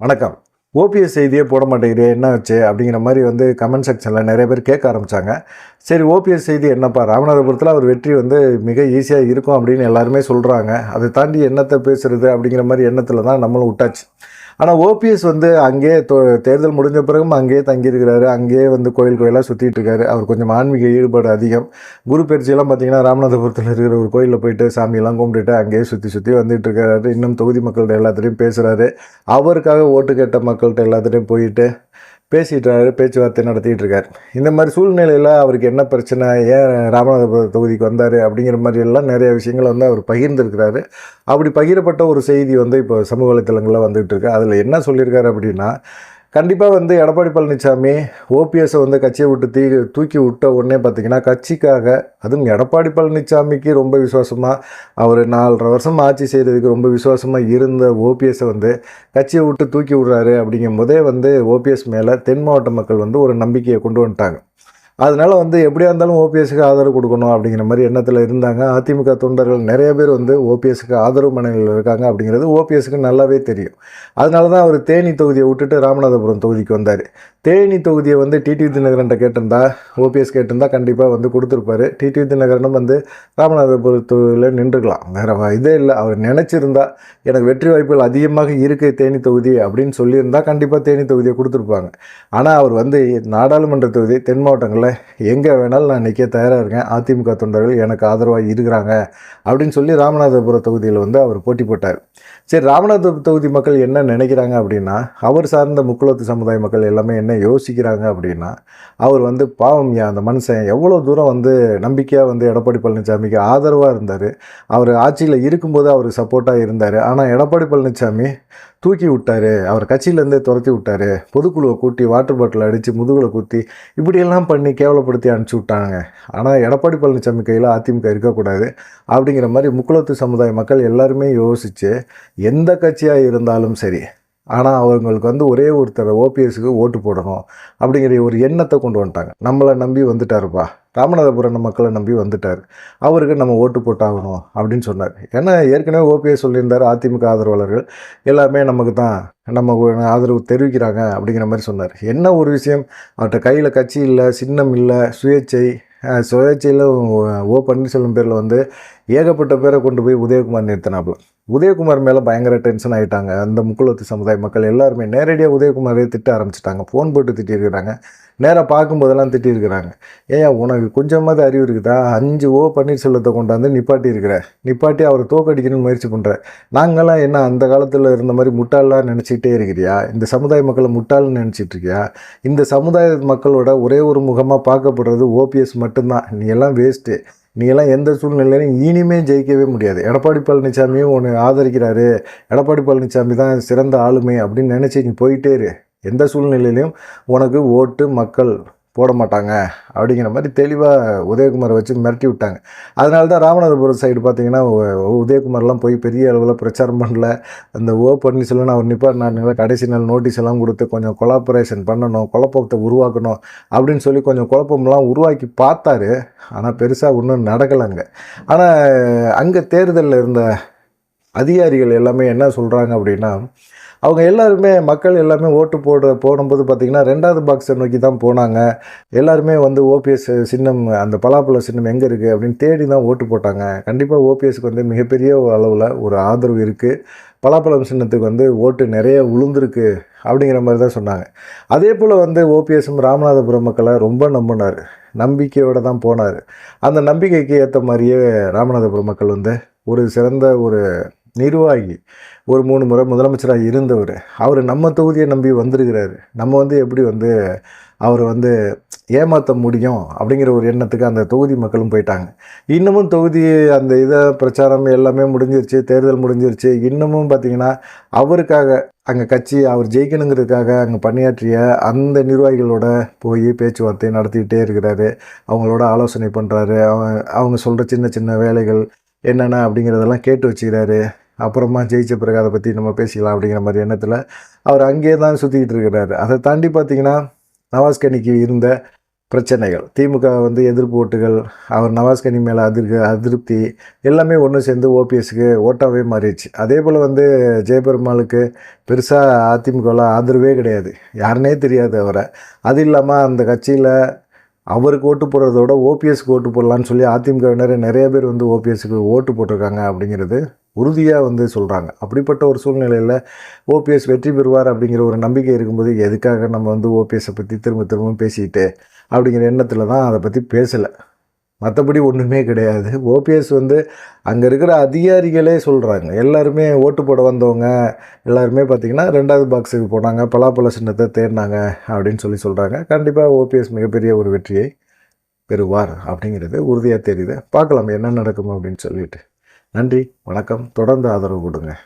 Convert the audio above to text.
வணக்கம். ஓபிஎஸ் செய்தியே போட மாட்டேங்கிறே என்ன வச்சு அப்படிங்கிற மாதிரி வந்து கமெண்ட் செக்ஷனில் நிறைய பேர் கேட்க ஆரம்பித்தாங்க சரி ஓபிஎஸ் செய்தி என்னப்பா? ராமநாதபுரத்தில் அவர் வெற்றி வந்து மிக ஈஸியாக இருக்கும் அப்படின்னு எல்லாருமே சொல்கிறாங்க அதை தாண்டி என்னத்தை பேசுறது அப்படிங்கிற மாதிரி எண்ணத்தில் தான் நம்மளும் விட்டாச்சு ஆனால் ஓபிஎஸ் வந்து அங்கேயே தேர்தல் முடிஞ்ச பிறகும் அங்கேயே தங்கியிருக்கிறாரு. அங்கேயே வந்து கோயில் கோயிலாக சுற்றிட்டு இருக்காரு அவர் கொஞ்சம் ஆன்மீக ஈடுபாடு அதிகம். குரு பயிற்சியெல்லாம் பார்த்தீங்கன்னா ராமநாதபுரத்தில் இருக்கிற ஒரு கோயிலில் போயிட்டு சாமியெல்லாம் கும்பிட்டுட்டு அங்கேயே சுற்றி சுற்றி வந்துட்டு இருக்காரு இன்னும் தொகுதி மக்கள்கிட்ட எல்லாத்துலேயும் பேசுகிறாரு அவருக்காக ஓட்டு கேட்ட மக்கள்கிட்ட எல்லாத்துலேயும் போயிட்டு பேசிட்டு பேச்சுவார்த்தை நடத்திட்டு இருக்கார் இந்த மாதிரி சூழ்நிலையில் அவருக்கு என்ன பிரச்சனை ஏன் ராமநாதபுரம் தொகுதிக்கு வந்தார் அப்படிங்கிற மாதிரி எல்லாம் நிறைய விஷயங்களை வந்து அவர் பகிர்ந்துருக்கிறாரு. அப்படி பகிரப்பட்ட ஒரு செய்தி வந்து இப்போ சமூக வலைத்தளங்களில் வந்துகிட்டு இருக்கு அதில் என்ன சொல்லியிருக்காரு அப்படின்னா கண்டிப்பாக வந்து எடப்பாடி பழனிசாமி ஓபிஎஸ்ஸை வந்து கட்சியை விட்டு தீ தூக்கி விட்ட உடனே பார்த்திங்கன்னா கட்சிக்காக அதுவும் எடப்பாடி பழனிசாமிக்கு ரொம்ப விசுவாசமாக அவர் நாலரை வருஷம் ஆட்சி செய்கிறதுக்கு ரொம்ப விசுவாசமாக இருந்த ஓபிஎஸ்ஸை வந்து கட்சியை விட்டு தூக்கி விடுறாரு அப்படிங்கும் போதே வந்து ஓபிஎஸ் மேலே தென் மாவட்ட மக்கள் வந்து ஒரு நம்பிக்கையை கொண்டு வந்துட்டாங்க. அதனால் வந்து எப்படியா இருந்தாலும் ஓபிஎஸ்க்கு ஆதரவு கொடுக்கணும் அப்படிங்கிற மாதிரி எண்ணத்தில் இருந்தாங்க. அதிமுக தொண்டர்கள் நிறைய பேர் வந்து ஓபிஎஸ்க்கு ஆதரவு மனநிலையில் இருக்காங்க அப்படிங்கிறது ஓபிஎஸ்க்கு நல்லாவே தெரியும். அதனால தான் அவர் தேனி தொகுதியை விட்டுட்டு ராமநாதபுரம் தொகுதிக்கு வந்தார். தேனி தொகுதியை வந்து டிடி தினகரன்ட்ட கேட்டிருந்தா ஓபிஎஸ் கேட்டிருந்தா கண்டிப்பாக வந்து கொடுத்துருப்பாரு. டிடி தினகரனும் வந்து ராமநாதபுரத்தில் நின்றுக்கலாம். வேறு இதே இல்லை அவர் நினச்சிருந்தா எனக்கு வெற்றி வாய்ப்புகள் அதிகமாக இருக்குது தேனி தொகுதி அப்படின்னு சொல்லியிருந்தால் கண்டிப்பாக தேனி தொகுதியை கொடுத்துருப்பாங்க. ஆனால் அவர் வந்து நாடாளுமன்ற தொகுதி தென் மாவட்டங்களில் எங்கே வேணாலும் நான் நிற்க தயாராக இருக்கேன். அதிமுக தொண்டர்கள் எனக்கு ஆதரவாக இருக்கிறாங்க. அப்படின்னு சொல்லி ராமநாதபுரம் தொகுதியில் வந்து அவர் போட்டி போட்டார். சரி ராமநாதபுரம் தொகுதி மக்கள் என்ன நினைக்கிறாங்க அப்படின்னா அவர் சார்ந்த முக்குளத்து சமுதாய மக்கள் எல்லாமே என்ன யோசிக்கிறாங்க அப்படின்னா அவர் வந்து பாவம் அந்த மனுஷன் எவ்வளோ தூரம் வந்து நம்பிக்கையாக வந்து எடப்பாடி பழனிசாமிக்கு ஆதரவாக இருந்தார். அவர் ஆட்சியில் இருக்கும்போது அவருக்கு சப்போர்ட்டாக இருந்தார். ஆனால் எடப்பாடி பழனிசாமி தூக்கி விட்டாரு அவர் கட்சியிலேருந்தே துரத்தி விட்டாரு பொதுக்குழுவை கூட்டி வாட்டர் பாட்டில் அடித்து முதுகில் குத்தி இப்படியெல்லாம் பண்ணி கேவலப்படுத்தி அனுப்பிச்சி விட்டாங்க. ஆனால் எடப்பாடி பழனிசாமி கையில் அதிமுக இருக்கக்கூடாது அப்படிங்கிற மாதிரி முக்குளத்து சமுதாய மக்கள் எல்லாருமே யோசித்து எந்த கட்சியாக இருந்தாலும் சரி ஆனால் அவங்களுக்கு வந்து ஒரே ஒருத்தர் ஓபிஎஸ்க்கு ஓட்டு போடணும் அப்படிங்கிற ஒரு எண்ணத்தை கொண்டு வந்துட்டாங்க. நம்மளை நம்பி வந்துட்டாருப்பா. ராமநாதபுரம் மக்களை நம்பி வந்துட்டார். அவருக்கு நம்ம ஓட்டு போட்டாகணும் அப்படின்னு சொன்னார். ஏன்னா ஏற்கனவே ஓபிஎஸ் சொல்லியிருந்தார் அதிமுக ஆதரவாளர்கள். எல்லாமே நமக்கு தான் நம்ம ஆதரவு தெரிவிக்கிறாங்க அப்படிங்கிற மாதிரி சொன்னார். என்ன ஒரு விஷயம்? அவர்கிட்ட கையில் கட்சி இல்லை சின்னம் இல்லை சுயேச்சை சுயேட்சையில் சுயேச்சையில் ஓ பன்னீர்செல்வம் பேரில் வந்து ஏகப்பட்ட பேரை கொண்டு போய் உதயகுமார் நிறுத்தினாப்புல. உதயகுமார் மேலே பயங்கர டென்ஷன் ஆகிட்டாங்க அந்த முக்குளத்து சமுதாய மக்கள் எல்லாருமே நேரடியாக உதயகுமாரே திட்ட ஆரம்பிச்சிட்டாங்க. ஃபோன் போட்டு திட்டிருக்கிறாங்க. நேராக பார்க்கும்போதெல்லாம் திட்டிருக்கிறாங்க. ஏன் உனக்கு கொஞ்சமாவது அறிவு இருக்குதா? அஞ்சு ஓ பன்னீர்செல்வத்தை கொண்டாந்து நிப்பாட்டி இருக்கிற நிப்பாட்டி அவரை தோக்கடிக்கணும்னு முயற்சி பண்ணுற நாங்களாம் என்ன அந்த காலத்தில் இருந்த மாதிரி முட்டாளாக நினச்சிக்கிட்டே இருக்கிறியா? இந்த சமுதாய மக்களை முட்டாள்னு நினச்சிட்டு இருக்கியா இந்த சமுதாய மக்களோட ஒரே ஒரு முகமாக பார்க்கப்படுறது ஓபிஎஸ் மட்டும்தான். நீ எல்லாம் வேஸ்ட்டு நீ எல்லாம் எந்த சூழ்நிலையிலும் இனிமே ஜெயிக்கவே முடியாது. எடப்பாடி பழனிசாமியும் உன்னை ஆதரிக்கிறாரு. எடப்பாடி பழனிசாமி தான் சிறந்த ஆளுமை அப்படின்னு நினச்சி நீ போயிட்டே இரு. எந்த சூழ்நிலையிலையும் உனக்கு ஓட்டு மக்கள் போட மாட்டாங்க அப்படிங்கிற மாதிரி தெளிவாக உதயகுமாரை வச்சு மிரட்டி விட்டாங்க. அதனால தான் ராமநாதபுரம் சைடு பார்த்தீங்கன்னா உதயகுமார்லாம் போய் பெரிய அளவில் பிரச்சாரம் பண்ணல. அந்த ஓ பன்னீர்செல்வம் அவர் நிப்பாட்டினாருங்களா கடைசி நாள் நோட்டீஸ் எல்லாம் கொடுத்து கொஞ்சம் கொலாபரேஷன் பண்ணணும் குழப்பத்தை உருவாக்கணும் அப்படின்னு சொல்லி கொஞ்சம் குழப்பம்லாம் உருவாக்கி பார்த்தாரு. ஆனால் பெருசாக ஒன்றும் நடக்கலைங்க ஆனால் அங்கே தேர்தலில் இருந்த அதிகாரிகள் எல்லாமே என்ன சொல்கிறாங்க அப்படின்னா அவங்க எல்லாருமே மக்கள் எல்லாமே ஓட்டு போடுற போடும்போது பார்த்திங்கன்னா ரெண்டாவது பாக்ஸை நோக்கி தான் போனாங்க. எல்லாருமே வந்து ஓபிஎஸ் சின்னம் அந்த பலாப்பழ சின்னம் எங்கே இருக்குது அப்படின்னு தேடி தான் ஓட்டு போட்டாங்க. கண்டிப்பாக ஓபிஎஸ்க்கு வந்து மிகப்பெரிய அளவில் ஒரு ஆதரவு இருக்குது பலாப்பழம் சின்னத்துக்கு வந்து ஓட்டு நிறைய உளுந்துருக்கு அப்படிங்கிற மாதிரி தான் சொன்னாங்க. அதே போல் வந்து ஓபிஎஸும் ராமநாதபுரம் மக்களை ரொம்ப நம்பினார். நம்பிக்கையோடு தான் போனார். அந்த நம்பிக்கைக்கு ஏற்ற மாதிரியே ராமநாதபுரம் மக்கள் வந்து ஒரு சிறந்த ஒரு நிர்வாகி. ஒரு மூணு முறை முதலமைச்சராக இருந்தவர். அவர் நம்ம தொகுதியை நம்பி வந்திருக்கிறாரு. நம்ம வந்து எப்படி வந்து அவர் வந்து ஏமாற்ற முடியும் அப்படிங்கிற ஒரு எண்ணத்துக்கு அந்த தொகுதி மக்களும் போயிட்டாங்க. இன்னமும் தொகுதி அந்த இதை பிரச்சாரம் எல்லாமே முடிஞ்சிருச்சு தேர்தல் முடிஞ்சிருச்சு. இன்னமும் பார்த்தீங்கன்னா அவருக்காக அங்கே கட்சி அவர் ஜெயிக்கணுங்கிறதுக்காக அங்கே பணியாற்றிய அந்த நிர்வாகிகளோட போய் பேச்சுவார்த்தை நடத்திக்கிட்டே இருக்கிறாரு. அவங்களோட ஆலோசனை பண்ணுறாரு அவங்க அவங்க சொல்கிற சின்ன சின்ன வேலைகள் என்னென்ன அப்படிங்கிறதெல்லாம் கேட்டு வச்சுக்கிறாரு. அப்புறமா ஜெயிச்ச பிறகு அதை பற்றி நம்ம பேசிக்கலாம் அப்படிங்கிற மாதிரி எண்ணத்தில் அவர் அங்கேயே தான் சுற்றிக்கிட்டு இருக்கிறாரு. அதை தாண்டி பார்த்தீங்கன்னா நவாஸ்கனிக்கு இருந்த பிரச்சனைகள் திமுக வந்து எதிர்ப்பு ஓட்டுகள் அவர் நவாஸ்கனி மேலே அதிர்க அதிருப்தி எல்லாமே ஒன்று சேர்ந்து ஓபிஎஸ்க்கு ஓட்டாகவே மாறிடுச்சு. அதே போல் வந்து ஜெயபெருமாளுக்கு பெருசாக அதிமுகவில் ஆதரவே கிடையாது. யாருனே தெரியாது அவரை. அது இல்லாமல் அந்த கட்சியில் அவருக்கு ஓட்டு போடுறதோட ஓபிஎஸ்க்கு ஓட்டு போடலான்னு சொல்லி அதிமுகவினர் நிறைய பேர் வந்து ஓபிஎஸ்க்கு ஓட்டு போட்டிருக்காங்க அப்படிங்கிறது உறுதியாக வந்து சொல்கிறாங்க அப்படிப்பட்ட ஒரு சூழ்நிலையில் ஓபிஎஸ் வெற்றி பெறுவார் அப்படிங்கிற ஒரு நம்பிக்கை இருக்கும்போது எதுக்காக நம்ம வந்து ஓபிஎஸ்ஸை பற்றி திரும்ப திரும்ப பேசிக்கிட்டு அப்படிங்கிற எண்ணத்தில் தான் அதை பற்றி பேசலை. மற்றபடி ஒன்றுமே கிடையாது. ஓபிஎஸ் வந்து அங்கே இருக்கிற அதிகாரிகளே சொல்கிறாங்க எல்லாருமே ஓட்டு போட வந்தவங்க. எல்லாருமே பார்த்திங்கன்னா ரெண்டாவது பாக்ஸுக்கு போனாங்க. பலாப்பழ சின்னத்தை தேடினாங்க அப்படின்னு சொல்லி சொல்கிறாங்க கண்டிப்பாக ஓபிஎஸ் மிகப்பெரிய ஒரு வெற்றியை பெறுவார் அப்படிங்கிறது உறுதியாக தெரியுது. பார்க்கலாம் என்ன நடக்கும் அப்படின்னு சொல்லிட்டு. நன்றி வணக்கம். தொடர்ந்து ஆதரவு கொடுங்க.